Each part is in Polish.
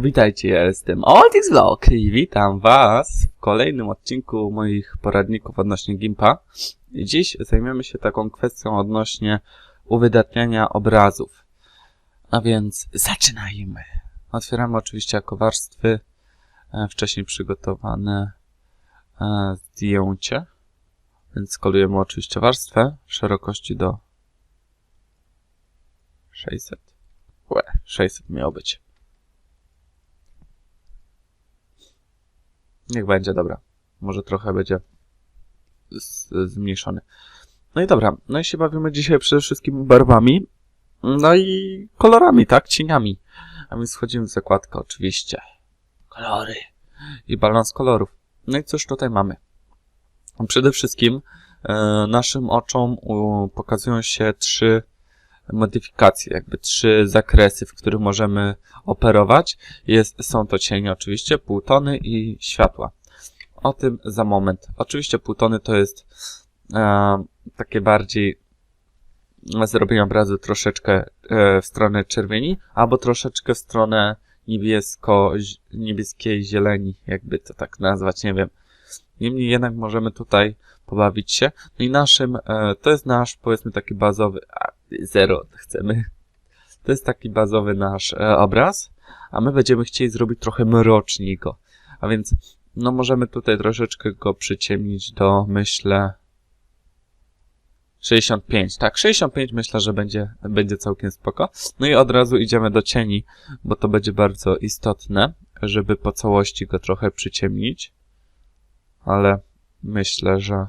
Witajcie, ja jestem Oltix Vlog i witam was w kolejnym odcinku moich poradników odnośnie Gimpa. Dziś zajmiemy się taką kwestią odnośnie uwydatniania obrazów. A więc zaczynajmy. Otwieramy oczywiście jako warstwy e, wcześniej przygotowane e, zdjęcie. Więc skolujemy oczywiście warstwę szerokości do 600. Łe, 600 miało być. Niech będzie, dobra. Może trochę będzie zmniejszony. No i dobra, no i się bawimy dzisiaj przede wszystkim barwami, no i kolorami, tak, cieniami. A więc wchodzimy w zakładkę oczywiście. Kolory. I balans kolorów. No i cóż tutaj mamy? Przede wszystkim e, naszym oczom u, pokazują się trzy modyfikacje, jakby trzy zakresy, w których możemy operować. Jest, są to cienie oczywiście, półtony i światła. O tym za moment. Oczywiście półtony to jest e, takie bardziej zrobienie obrazu troszeczkę e, w stronę czerwieni, albo troszeczkę w stronę niebiesko, niebieskiej zieleni, jakby to tak nazwać, nie wiem. Niemniej jednak możemy tutaj pobawić się. No i naszym, e, to jest nasz, powiedzmy, taki bazowy, zero chcemy. To jest taki bazowy nasz e, obraz, a my będziemy chcieli zrobić trochę mroczniej go. A więc, no możemy tutaj troszeczkę go przyciemnić do, myślę, 65, tak, 65 myślę, że będzie, będzie całkiem spoko. No i od razu idziemy do cieni, bo to będzie bardzo istotne, żeby po całości go trochę przyciemnić. Ale myślę, że...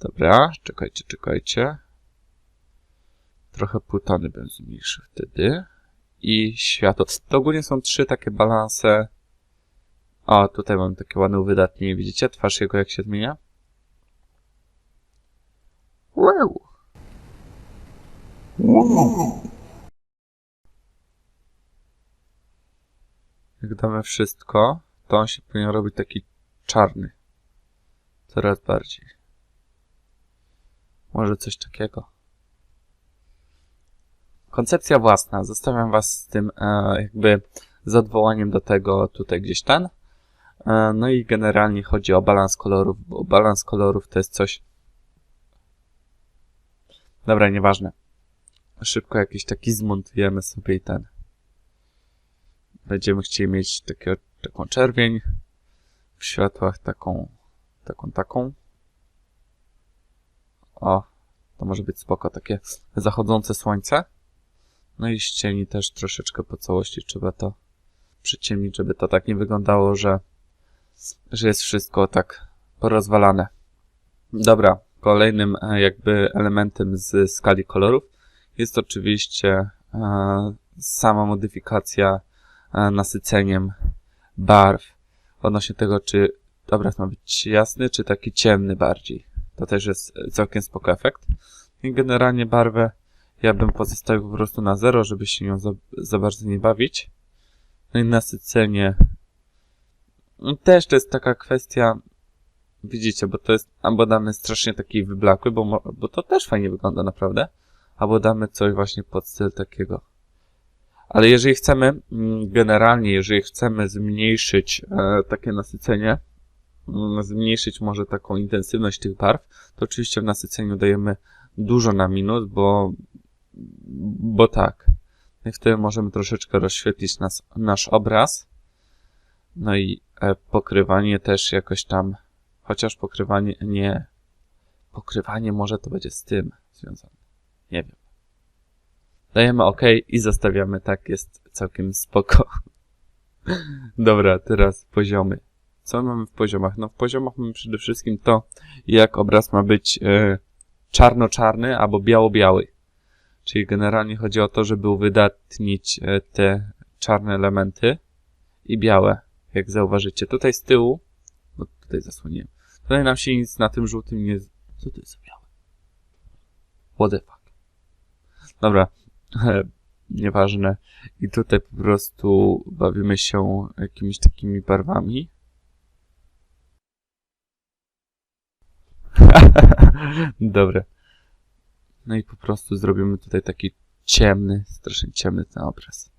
Dobra, czekajcie, czekajcie. Trochę półtony bym zmniejszył wtedy. I światło. To ogólnie są trzy takie balanse. O, tutaj mam takie ładne uwydatnienie. Widzicie twarz jego jak się zmienia? Wow. Jak damy wszystko, to on się powinien robić taki czarny. Coraz bardziej. Może coś takiego. Koncepcja własna. Zostawiam Was z tym e, jakby z odwołaniem do tego tutaj gdzieś ten. E, no i generalnie chodzi o balans kolorów, bo balans kolorów to jest coś... Dobra, nieważne. Szybko jakiś taki zmontujemy sobie i ten. Będziemy chcieli mieć takie, taką czerwień w światłach taką, taką, taką. O, to może być spoko, takie zachodzące słońce. No i ścieni też troszeczkę po całości trzeba to przyciemnić, żeby to tak nie wyglądało, że, że jest wszystko tak porozwalane. Dobra, kolejnym e, jakby elementem z skali kolorów jest oczywiście e, sama modyfikacja e, nasyceniem barw odnośnie tego, czy obraz ma być jasny, czy taki ciemny bardziej. To też jest całkiem spoko efekt. I generalnie barwę ja bym pozostawił po prostu na zero, żeby się nią za, za bardzo nie bawić. No i nasycenie. No też to jest taka kwestia, widzicie, bo to jest, albo damy strasznie taki wyblakły, bo, bo to też fajnie wygląda naprawdę, albo damy coś właśnie pod styl takiego. Ale jeżeli chcemy, mm, generalnie, jeżeli chcemy zmniejszyć e, takie nasycenie, mm, zmniejszyć może taką intensywność tych barw, to oczywiście w nasyceniu dajemy dużo na minus, bo, bo tak. No I wtedy możemy troszeczkę rozświetlić nas, nasz obraz. No i e, pokrywanie też jakoś tam, chociaż pokrywanie nie, pokrywanie może to będzie z tym związane. Nie wiem. Dajemy OK i zostawiamy tak, jest całkiem spoko. Dobra, teraz poziomy. Co mamy w poziomach? No w poziomach mamy przede wszystkim to, jak obraz ma być e, czarno-czarny albo biało-biały. Czyli generalnie chodzi o to, żeby uwydatnić e, te czarne elementy i białe, jak zauważycie. Tutaj z tyłu, bo tutaj zasłoniłem, tutaj nam się nic na tym żółtym nie... Co to jest za białe? What the fuck? Dobra, nieważne. I tutaj po prostu bawimy się jakimiś takimi barwami. Dobra. No i po prostu zrobimy tutaj taki ciemny, strasznie ciemny ten obraz.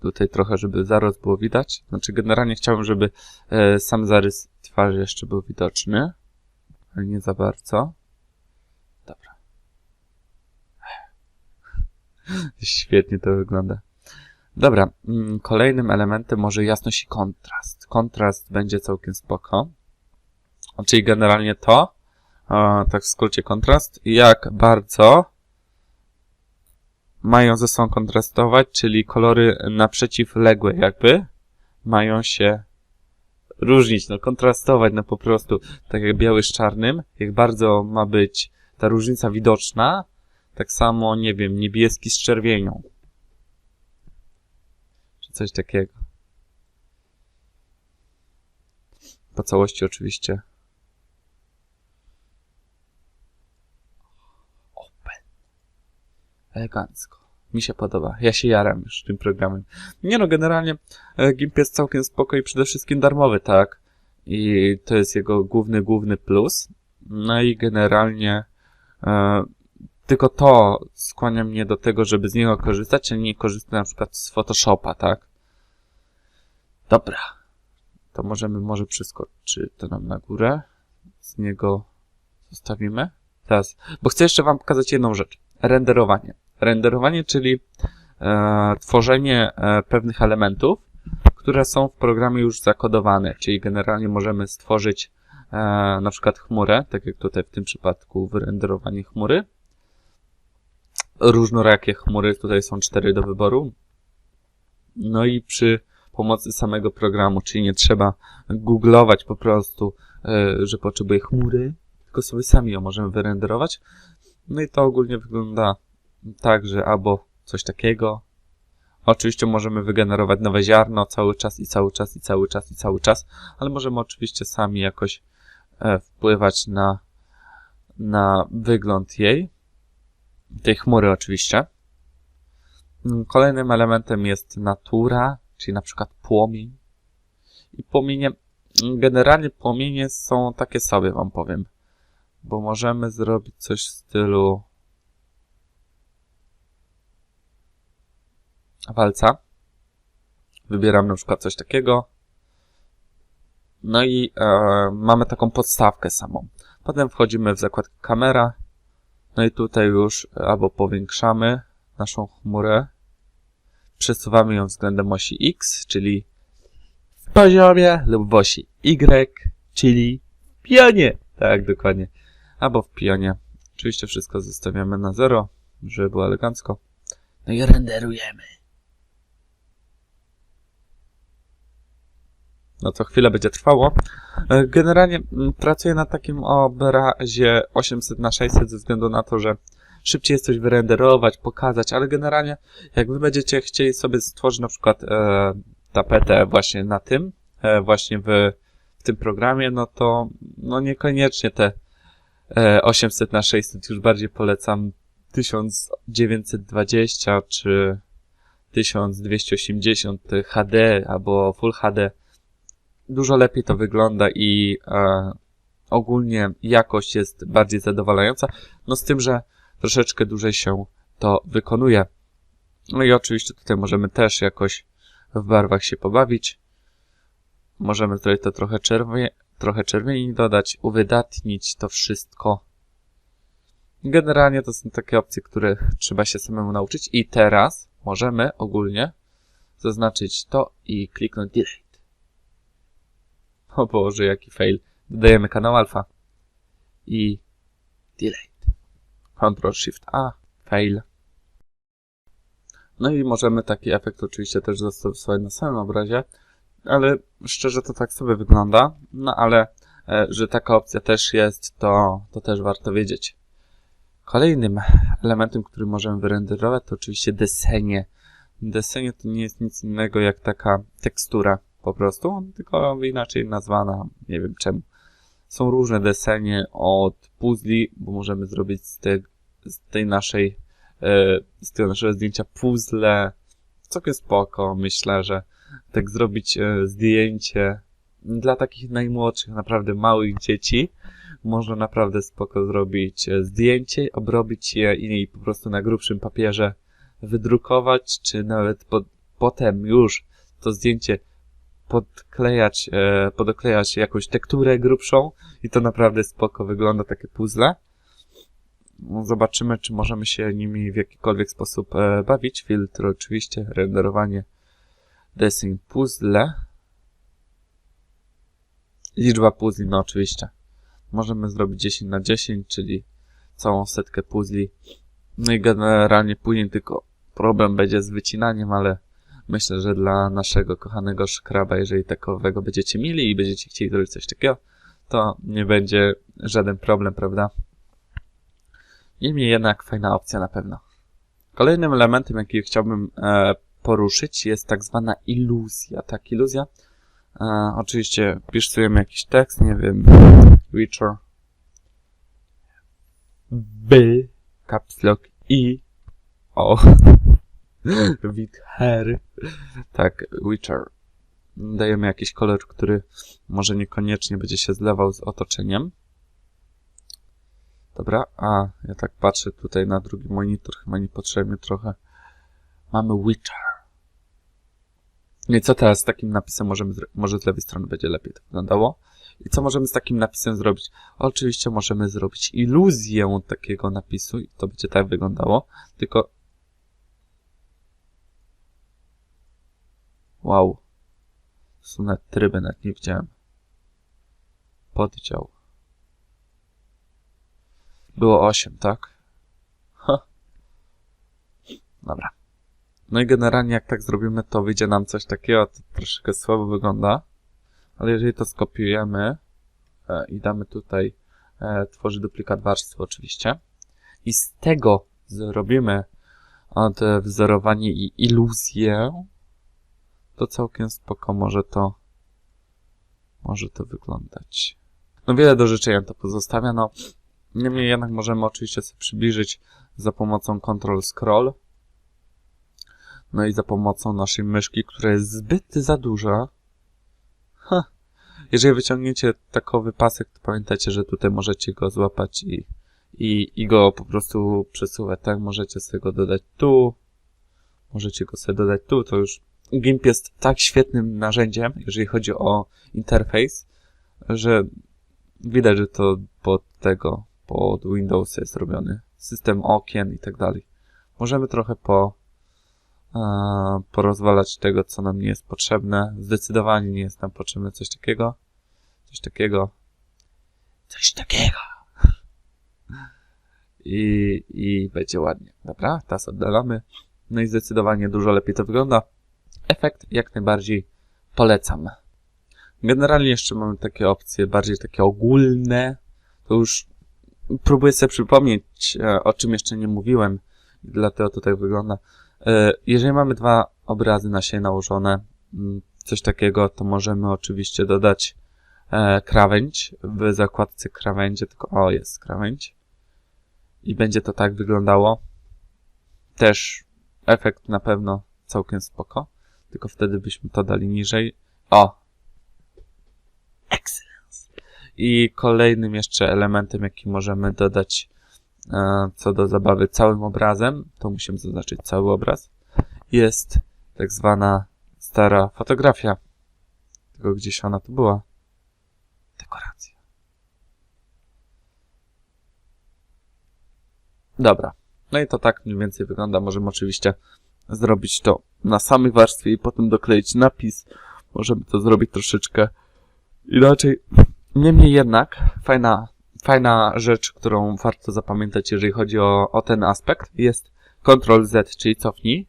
tutaj trochę, żeby zarost było widać. Znaczy generalnie chciałbym, żeby e, sam zarys twarzy jeszcze był widoczny, ale nie za bardzo. Dobra. Świetnie to wygląda. Dobra, mm, kolejnym elementem może jasność i kontrast. Kontrast będzie całkiem spoko. Czyli generalnie to, e, tak w skrócie kontrast, jak bardzo mają ze sobą kontrastować, czyli kolory naprzeciwległe jakby mają się różnić, no kontrastować, no po prostu tak jak biały z czarnym, jak bardzo ma być ta różnica widoczna, tak samo, nie wiem, niebieski z czerwienią. Czy coś takiego. Po całości oczywiście. Elegancko. Mi się podoba. Ja się jaram już tym programem. Nie no, generalnie e, GIMP jest całkiem spoko i przede wszystkim darmowy, tak? I to jest jego główny, główny plus. No i generalnie e, tylko to skłania mnie do tego, żeby z niego korzystać, a nie korzystać na przykład z Photoshopa, tak? Dobra. To możemy może przeskoczyć to nam na górę. Z niego zostawimy. Teraz, bo chcę jeszcze wam pokazać jedną rzecz. Renderowanie. Renderowanie, czyli e, tworzenie e, pewnych elementów, które są w programie już zakodowane, czyli generalnie możemy stworzyć e, na przykład chmurę, tak jak tutaj w tym przypadku wyrenderowanie chmury. Różnorakie chmury, tutaj są cztery do wyboru. No i przy pomocy samego programu, czyli nie trzeba googlować po prostu, e, że potrzebuję chmury, tylko sobie sami ją możemy wyrenderować. No i to ogólnie wygląda tak, że albo coś takiego. Oczywiście możemy wygenerować nowe ziarno cały czas i cały czas i cały czas i cały czas, ale możemy oczywiście sami jakoś e, wpływać na, na wygląd jej, tej chmury oczywiście. Mm, Kolejnym elementem jest natura, czyli na przykład płomień. I płomienie, generalnie płomienie są takie sobie, wam powiem. Bo możemy zrobić coś w stylu walca. Wybieram na przykład coś takiego. No i e, mamy taką podstawkę samą. Potem wchodzimy w zakładkę kamera. No i tutaj już albo powiększamy naszą chmurę. Przesuwamy ją względem osi X, czyli w poziomie, lub w osi Y, czyli w pionie. Tak, dokładnie. Albo w pionie. Oczywiście wszystko zostawiamy na zero, żeby było elegancko. No i renderujemy. No to chwilę będzie trwało. E, Generalnie pracuję na takim obrazie 800 na 600 ze względu na to, że szybciej jest coś wyrenderować, pokazać, ale generalnie jak wy będziecie chcieli sobie stworzyć na przykład e, tapetę właśnie na tym, e, właśnie w, w tym programie, no to no niekoniecznie te e, 800 na 600 już bardziej polecam 1920 czy 1280 HD albo Full HD dużo lepiej to wygląda i e, ogólnie jakość jest bardziej zadowalająca. No z tym, że troszeczkę dłużej się to wykonuje. No i oczywiście tutaj możemy też jakoś w barwach się pobawić. Możemy tutaj to trochę, czerwie, trochę czerwieni dodać, uwydatnić to wszystko. Generalnie to są takie opcje, które trzeba się samemu nauczyć. I teraz możemy ogólnie zaznaczyć to i kliknąć delete. O Boże, jaki fail. Dodajemy kanał alfa. I delete. Ctrl Shift A. Fail. No i możemy taki efekt oczywiście też zastosować na samym obrazie, ale szczerze to tak sobie wygląda. No ale, e, że taka opcja też jest, to, to też warto wiedzieć. Kolejnym elementem, który możemy wyrenderować, to oczywiście desenie. Desenie to nie jest nic innego jak taka tekstura po prostu, tylko inaczej nazwana, nie wiem czemu. Są różne desenie od puzli, bo możemy zrobić z, te, z tej naszej, e, z tego naszego zdjęcia puzzle, całkiem spoko, myślę, że tak zrobić e, zdjęcie dla takich najmłodszych, naprawdę małych dzieci, można naprawdę spoko zrobić e, zdjęcie, obrobić je i po prostu na grubszym papierze wydrukować, czy nawet pod, potem już to zdjęcie podklejać, e, podoklejać jakąś tekturę grubszą i to naprawdę spoko wygląda takie puzzle. No, Zobaczymy, czy możemy się nimi w jakikolwiek sposób e, bawić. Filtr oczywiście, renderowanie, design puzzle. Liczba puzli, no oczywiście. Możemy zrobić 10 na 10, czyli całą setkę puzli. No i generalnie później tylko problem będzie z wycinaniem, ale myślę, że dla naszego kochanego szkraba, jeżeli takowego będziecie mieli i będziecie chcieli zrobić coś takiego, to nie będzie żaden problem, prawda? Niemniej jednak fajna opcja na pewno. Kolejnym elementem, jaki chciałbym e, poruszyć, jest tak zwana iluzja. Tak, iluzja. E, oczywiście wpisujemy jakiś tekst, nie wiem, Witcher. B, caps lock, I, O, Wither. Tak, Witcher. Dajemy jakiś kolor, który może niekoniecznie będzie się zlewał z otoczeniem. Dobra, a ja tak patrzę tutaj na drugi monitor, chyba niepotrzebnie trochę. Mamy Witcher. No i co teraz z takim napisem możemy? Może z lewej strony będzie lepiej to wyglądało. I co możemy z takim napisem zrobić? Oczywiście możemy zrobić iluzję takiego napisu i to będzie tak wyglądało. Tylko... Wow. Są nawet tryby, nawet nie widziałem. Poddział. Było 8, tak? Ha. Dobra. No i generalnie jak tak zrobimy, to wyjdzie nam coś takiego, to troszkę słabo wygląda. Ale jeżeli to skopiujemy e, i damy tutaj e, tworzy duplikat warstwy oczywiście i z tego zrobimy odwzorowanie i iluzję, to całkiem spoko może to może to wyglądać. No wiele do życzenia to pozostawia, no niemniej jednak możemy oczywiście sobie przybliżyć za pomocą Ctrl Scroll no i za pomocą naszej myszki, która jest zbyt za duża. Ha. Jeżeli wyciągniecie takowy pasek, to pamiętajcie, że tutaj możecie go złapać i, i, i go po prostu przesuwać, tak? Możecie sobie go dodać tu, możecie go sobie dodać tu, to już GIMP jest tak świetnym narzędziem, jeżeli chodzi o interfejs, że widać, że to pod tego, pod Windows jest robiony. System okien i tak dalej. Możemy trochę po e, porozwalać tego, co nam nie jest potrzebne. Zdecydowanie nie jest nam potrzebne coś takiego. Coś takiego. Coś takiego. I, I będzie ładnie. Dobra, teraz oddalamy. No i zdecydowanie dużo lepiej to wygląda. Efekt jak najbardziej polecam. Generalnie jeszcze mamy takie opcje bardziej takie ogólne. To już próbuję sobie przypomnieć, e, o czym jeszcze nie mówiłem. Dlatego to tak wygląda. E, Jeżeli mamy dwa obrazy na siebie nałożone, mm, coś takiego, to możemy oczywiście dodać e, krawędź w zakładce krawędzie, tylko o, jest krawędź. I będzie to tak wyglądało. Też efekt na pewno całkiem spoko, tylko wtedy byśmy to dali niżej. O! Excellence! I kolejnym jeszcze elementem, jaki możemy dodać e, co do zabawy całym obrazem, to musimy zaznaczyć cały obraz, jest tak zwana stara fotografia. Tylko gdzieś ona tu była. Dekoracja. Dobra. No i to tak mniej więcej wygląda. Możemy oczywiście zrobić to na samej warstwie i potem dokleić napis. Możemy to zrobić troszeczkę inaczej. Niemniej jednak, fajna fajna rzecz, którą warto zapamiętać, jeżeli chodzi o, o ten aspekt, jest Ctrl Z, czyli cofnij.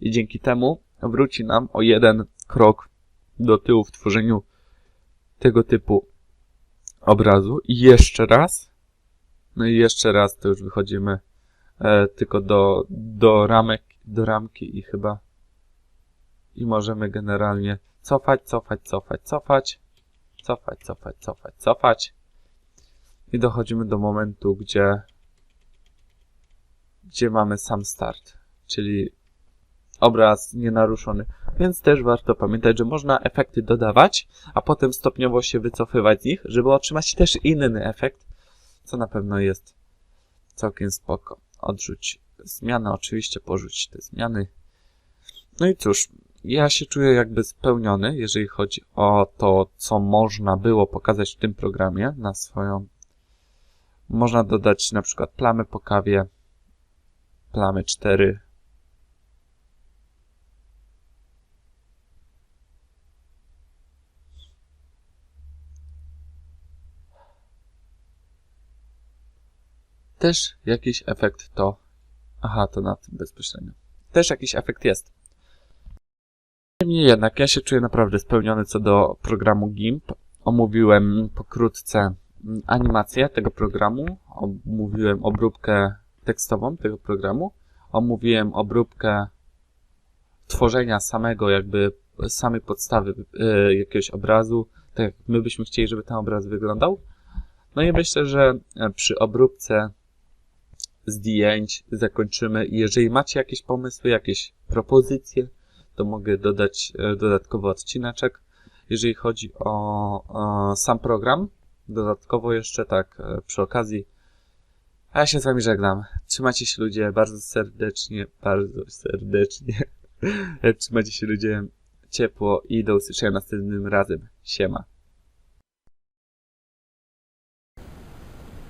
I dzięki temu wróci nam o jeden krok do tyłu w tworzeniu tego typu obrazu. I jeszcze raz. No i jeszcze raz to już wychodzimy tylko do, do ramek, do ramki i chyba i możemy generalnie cofać, cofać, cofać, cofać, cofać, cofać, cofać, cofać. I dochodzimy do momentu, gdzie, gdzie mamy sam start, czyli obraz nienaruszony. Więc też warto pamiętać, że można efekty dodawać, a potem stopniowo się wycofywać z nich, żeby otrzymać też inny efekt, co na pewno jest całkiem spoko. Odrzuć zmianę, oczywiście porzuć te zmiany. No i cóż, ja się czuję jakby spełniony, jeżeli chodzi o to, co można było pokazać w tym programie na swoją. Można dodać na przykład plamy po kawie, plamy 4. Też jakiś efekt to. Aha, to na tym bezpośrednio. Też jakiś efekt jest. Niemniej jednak, ja się czuję naprawdę spełniony co do programu GIMP. Omówiłem pokrótce mm, animację tego programu, omówiłem obróbkę tekstową tego programu, omówiłem obróbkę tworzenia samego, jakby samej podstawy y, jakiegoś obrazu, tak jak my byśmy chcieli, żeby ten obraz wyglądał. No i myślę, że e, przy obróbce zdjęć zakończymy. Jeżeli macie jakieś pomysły, jakieś propozycje, to mogę dodać e, dodatkowo odcineczek. Jeżeli chodzi o, o sam program, dodatkowo jeszcze tak e, przy okazji. A ja się z wami żegnam. Trzymajcie się ludzie bardzo serdecznie, bardzo serdecznie. Trzymajcie się ludzie ciepło i do usłyszenia następnym razem. Siema.